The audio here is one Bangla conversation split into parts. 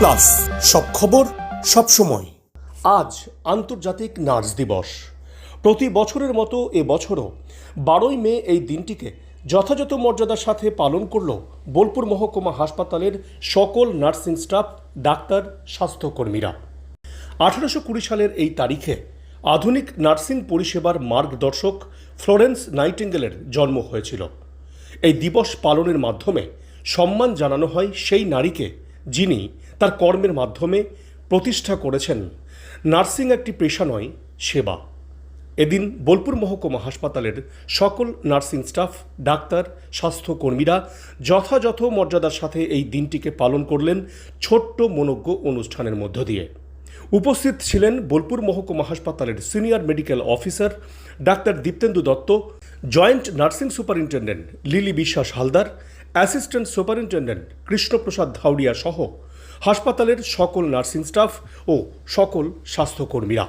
প্লাস, সব খবর, সব সময়। আজ আন্তর্জাতিক নার্স দিবস। প্রতি বছরের মতো এ বছরও বারোই মে এই দিনটিকে যথাযথ মর্যাদার সাথে পালন করল বোলপুর মহকুমা হাসপাতালের সকল নার্সিং স্টাফ, ডাক্তার, স্বাস্থ্যকর্মীরা। আঠারোশো কুড়ি সালের এই তারিখে আধুনিক নার্সিং পরিষেবার মার্গদর্শক ফ্লোরেন্স নাইটিঙ্গেলের জন্ম হয়েছিল। এই দিবস পালনের মাধ্যমে সম্মান জানানো হয় সেই নারীকে যিনি তার কর্মের মাধ্যমে প্রতিষ্ঠা করেছেন। নার্সিং একটি পেশা নয়, সেবা। এদিন বোলপুর মহকুমা হাসপাতালের সকল নার্সিং স্টাফ, ডাক্তার, স্বাস্থ্যকর্মীরা যথাযথ মর্যাদার সাথে এই দিনটিকে পালন করলেন ছোট্ট মনোজ্ঞ অনুষ্ঠানের মধ্য দিয়ে। উপস্থিত ছিলেন বোলপুর মহকুমা হাসপাতালের senior medical officer doctor Diptendu Dutta, joint nursing superintendent Lily Biswas Haldar, assistant superintendent Krishnaprasad Dhauria সহ হাসপাতালের সকল নার্সিং স্টাফ ও সকল স্বাস্থ্যকর্মীরা।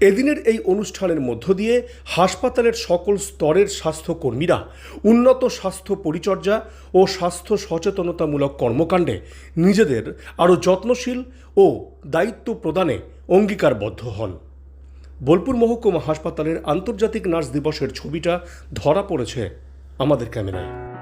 এদিনের এই অনুষ্ঠানের মধ্য দিয়ে হাসপাতালের সকল স্তরের স্বাস্থ্যকর্মীরা, উন্নত স্বাস্থ্য পরিচর্যা ও স্বাস্থ্য সচেতনতামূলক কর্মকাণ্ডে নিজেদের আরও যত্নশীল ও দায়িত্ব প্রদানে অঙ্গীকারবদ্ধ হন। বোলপুর মহকুমা হাসপাতালের আন্তর্জাতিক নার্স দিবসের ছবিটা ধরা পড়েছে আমাদের ক্যামেরায়।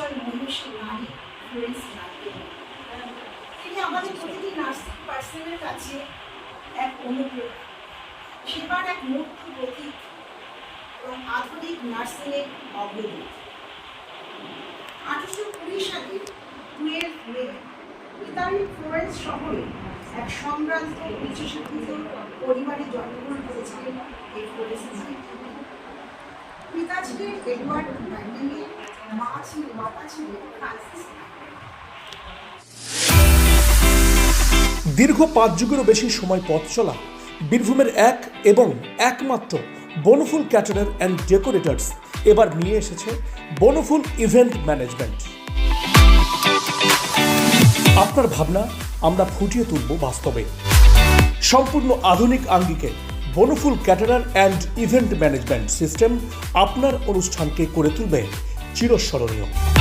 এক উজ্জ্বল নারী নাইটিঙ্গেল তিনি আমাদের প্রতিটি নার্সিং পার্সনের কাছে এক অনুপ্রেরণা সেবার এক মুখ্য প্রতীক এবং আধুনিক নার্সিংয়ের অগ্রদূত। আঠারোশো কুড়ি সালে টুয়েলভ মে, ইতালির ফ্লোরেন্স শহরে এক সম্ভ্রান্ত উচ্চশিক্ষিত পরিবারে জন্মগ্রহণ করেছিলেন এই ফ্লোরেন্স নাইটিঙ্গেল পিতা ছিলেন এডওয়ার্ড ব্যান্ডিংয়ে মা ছিলেন মাতা ছিলেন ফ্রান্সিস দীর্ঘ পাঁচ যুগেরও বেশি সময় পথ চলা, বীরভূমের এক এবং একমাত্র বনফুল ক্যাটারার অ্যান্ড ডেকোরেটার্স এবার নিয়ে এসেছে বনফুল ইভেন্ট ম্যানেজমেন্ট আপনার ভাবনা আমরা ফুটিয়ে তুলব বাস্তবে। সম্পূর্ণ আধুনিক আঙ্গিকে Bonphul caterer and event management system আপনার অনুষ্ঠানকে করে তুলবে চিরস্মরণীয়।